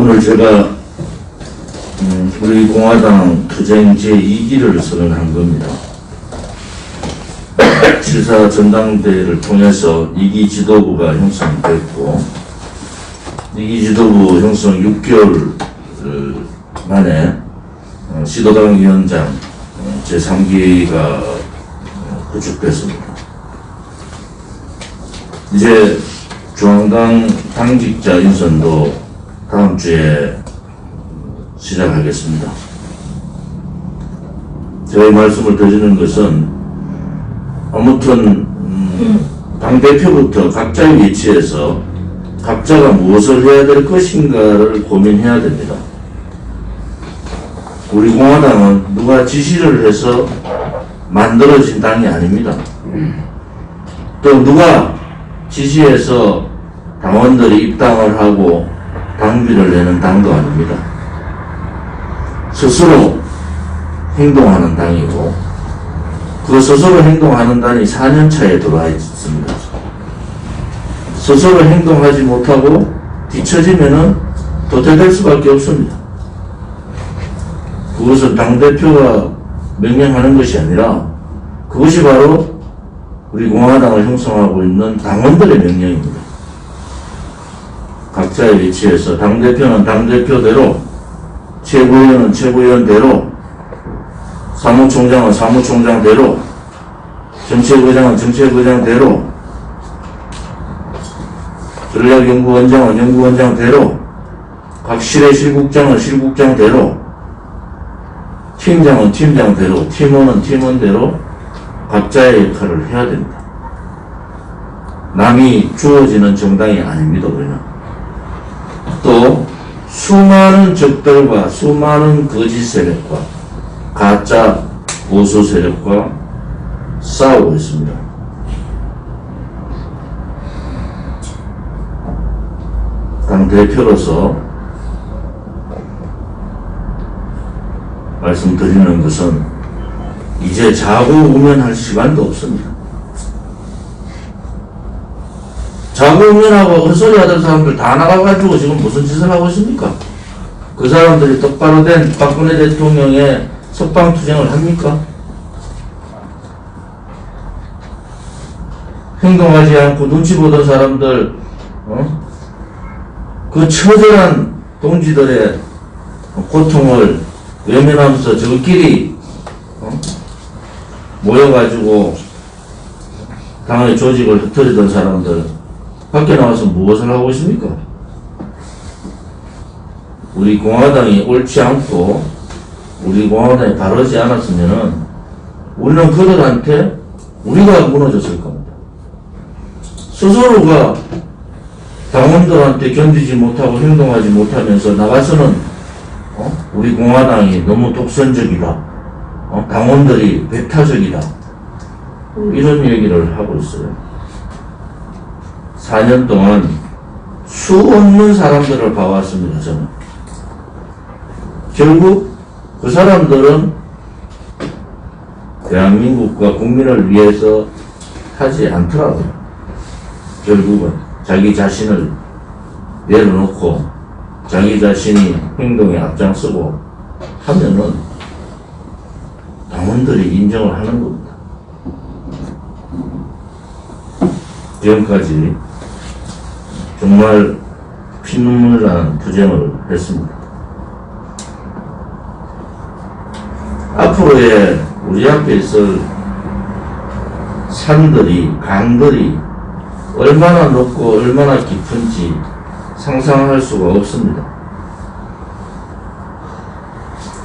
오늘 제가 음, 우리 공화당 투쟁 제2기를 선언한 겁니다. 7사 전당대회를 통해서 2기 지도부가 형성됐고 2기 지도부 형성 6개월 만에 어, 시도당 위원장 어, 제3기가 구축됐습니다. 이제 중앙당 당직자 인선도 다음 주에 시작하겠습니다. 저희 말씀을 드리는 것은 아무튼 음, 당 대표부터 각자의 위치에서 각자가 무엇을 해야 될 것인가를 고민해야 됩니다. 우리 공화당은 누가 지시를 해서 만들어진 당이 아닙니다. 또 누가 지시해서 당원들이 입당을 하고 당비를 내는 당도 아닙니다. 스스로 행동하는 당이고 그 스스로 행동하는 당이 4년 차에 들어와 있습니다. 스스로 행동하지 못하고 뒤처지면은 도태될 수밖에 없습니다. 그것은 당대표가 명령하는 것이 아니라 그것이 바로 우리 공화당을 형성하고 있는 당원들의 명령입니다. 각자의 위치에서 당대표는 당대표대로 최고위원은 최고위원대로 사무총장은 사무총장대로 정책의장은 정책의장대로 전략연구원장은 연구원장대로 각 실의 실국장은 실국장대로 팀장은 팀장대로 팀원은 팀원대로 각자의 역할을 해야 됩니다. 남이 주어지는 정당이 아닙니다, 우리는. 또 수많은 적들과 수많은 거짓 세력과 가짜 보수 세력과 싸우고 있습니다. 당 대표로서 말씀드리는 것은 이제 자고 우면할 시간도 없습니다. 자고 우면하고 헛소리 하던 사람들 다 나가가지고 지금 무슨 짓을 하고 있습니까? 그 사람들이 똑바로 된 박근혜 대통령의 석방 투쟁을 합니까? 행동하지 않고 눈치 보던 사람들, 어? 그 처절한 동지들의 고통을 외면하면서 저끼리 어? 모여가지고 당의 조직을 흩어지던 사람들 밖에 나와서 무엇을 하고 있습니까? 우리 공화당이 옳지 않고 우리 공화당이 바르지 않았으면은 우리는 그들한테 우리가 무너졌을 겁니다. 스스로가 당원들한테 견디지 못하고 행동하지 못하면서 나가서는 어? 우리 공화당이 너무 독선적이다. 어? 당원들이 배타적이다. 이런 얘기를 하고 있어요. 4년 동안 수 없는 사람들을 봐왔습니다, 저는. 결국 그 사람들은 대한민국과 국민을 위해서 하지 않더라고요. 결국은 자기 자신을 내려놓고 자기 자신이 행동에 앞장서고 하면은 당원들이 인정을 하는 겁니다. 지금까지 정말 피눈물 나는 투쟁을 했습니다. 앞으로의 우리 앞에 있을 산들이, 강들이 얼마나 높고 얼마나 깊은지 상상할 수가 없습니다.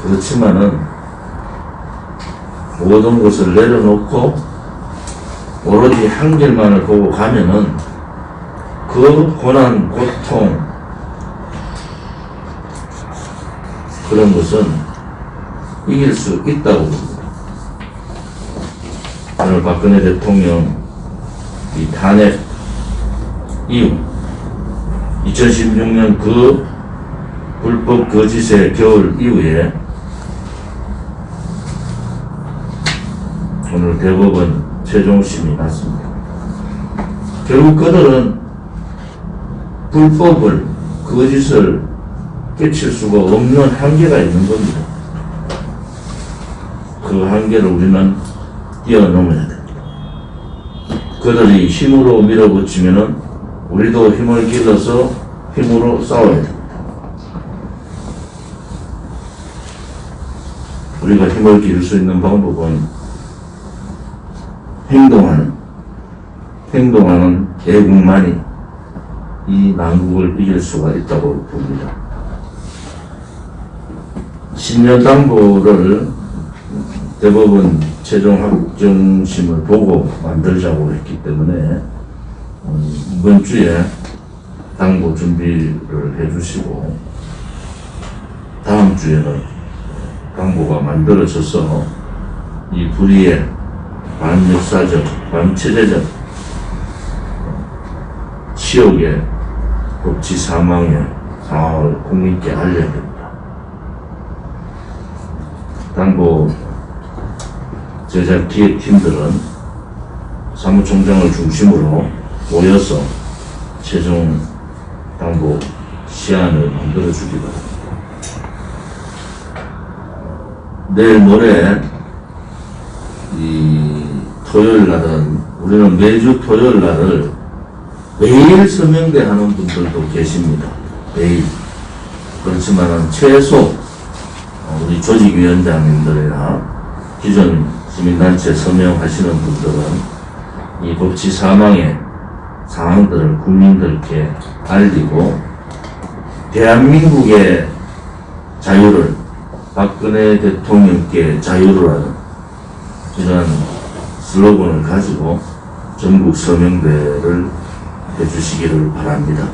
그렇지만은 모든 것을 내려놓고 오로지 한 길만을 보고 가면은 그 고난, 고통 그런 것은 이길 수 있다고 봅니다. 오늘 박근혜 대통령 이 탄핵 이후 2016년 그 불법 거짓의 겨울 이후에 오늘 대법원 최종심이 났습니다. 결국 그들은 불법을 거짓을 깨칠 수가 없는 한계가 있는 겁니다. 그 한계를 우리는 뛰어넘어야 됩니다. 그들이 힘으로 밀어붙이면은 우리도 힘을 길러서 힘으로 싸워야 됩니다. 우리가 힘을 기를 수 있는 방법은 행동하는, 행동하는 애국만이 이 난국을 이길 수가 있다고 봅니다. 신년당부를 대법원 최종 확정심을 보고 만들자고 했기 때문에 음, 이번 주에 당부 준비를 해주시고 다음 주에는 당부가 만들어져서 이 불의의 반역사적, 반체제적 치욕의 법치 사망의 상황을 국민께 알려야 됩니다. 당부 제작 기획팀들은 사무총장을 중심으로 모여서 최종 당부 시안을 만들어주기 바랍니다. 내일 모레 이 토요일 날은 우리는 매주 토요일 날을 매일 서명대 하는 분들도 계십니다. 매일. 그렇지만은 최소 어, 우리 조직위원장님들이나 기존 시민단체 서명하시는 분들은 이 법치 사망의 상황들을 국민들께 알리고 대한민국의 자유를 박근혜 대통령께 자유를 하는 이런 슬로건을 가지고 전국 서명대를 해주시기를 바랍니다.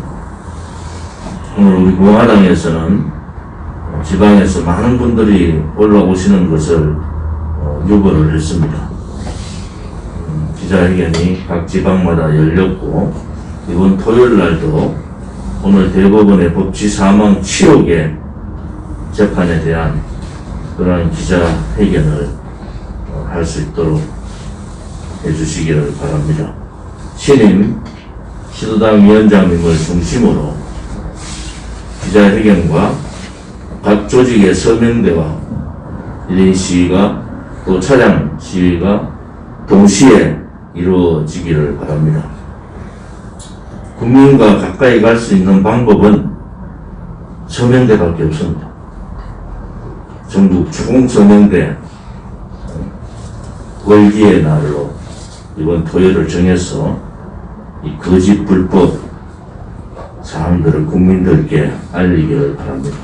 오늘 우리 공화당에서는 지방에서 많은 분들이 올라오시는 것을 어, 유보를 했습니다. 음, 기자회견이 각 지방마다 열렸고 이번 토요일 날도 오늘 대법원의 법치 사망 치욕의 재판에 대한 그러한 기자회견을 어, 할수 있도록 해주시기를 바랍니다. 신임 시도당 위원장님을 중심으로 기자회견과 각 조직의 서명대와 1인 시위가 또 차량 시위가 동시에 이루어지기를 바랍니다. 국민과 가까이 갈 수 있는 방법은 서명대밖에 없습니다. 전국 추공서명대 월기의 날로 이번 토요일을 정해서 이 거짓 불법 사항들을 국민들께 알리기를 바랍니다.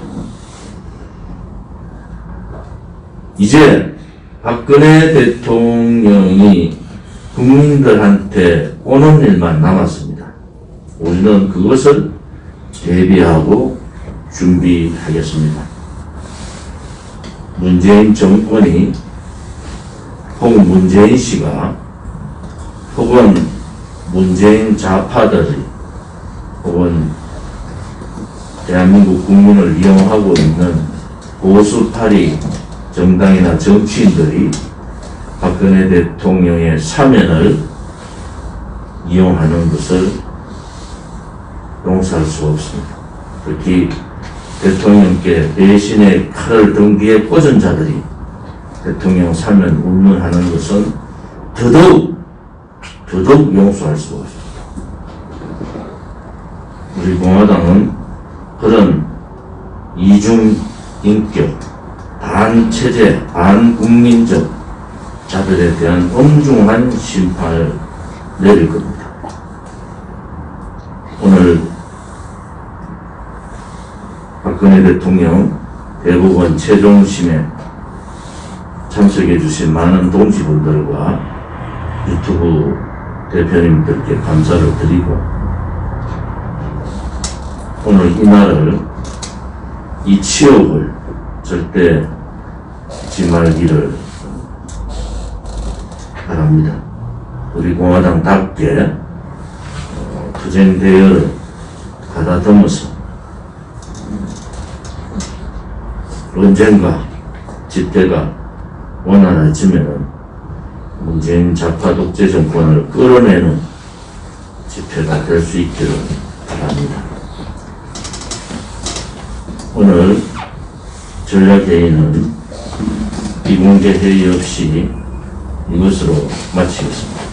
이제 박근혜 대통령이 국민들한테 오는 일만 남았습니다. 우리는 그것을 대비하고 준비하겠습니다. 문재인 정권이 혹은 문재인 씨가 혹은 문재인 좌파들이 혹은 대한민국 국민을 이용하고 있는 보수파리 정당이나 정치인들이 박근혜 대통령의 사면을 이용하는 것을 용서할 수 없습니다. 특히 대통령께 배신의 칼을 등 뒤에 꽂은 자들이 대통령 사면 운운하는 것은 더더욱 더더욱 용서할 수가 없습니다. 우리 공화당은 그런 이중 인격, 반체제, 반국민적 자들에 대한 엄중한 심판을 내릴 겁니다. 오늘 박근혜 대통령 대법원 최종심에 참석해 주신 많은 동지분들과 유튜브 대표님들께 감사를 드리고 오늘 이 날을 이 치욕을 절대 잊지 말기를 바랍니다. 우리 공화당답게 어, 투쟁 대열을 가다듬어서 언젠가 집회가 원활해지면은 문재인 좌파 독재 정권을 끌어내는 집회가 될 수 있기를 바랍니다. 오늘 전략회의는 비공개 회의 없이 이것으로 마치겠습니다.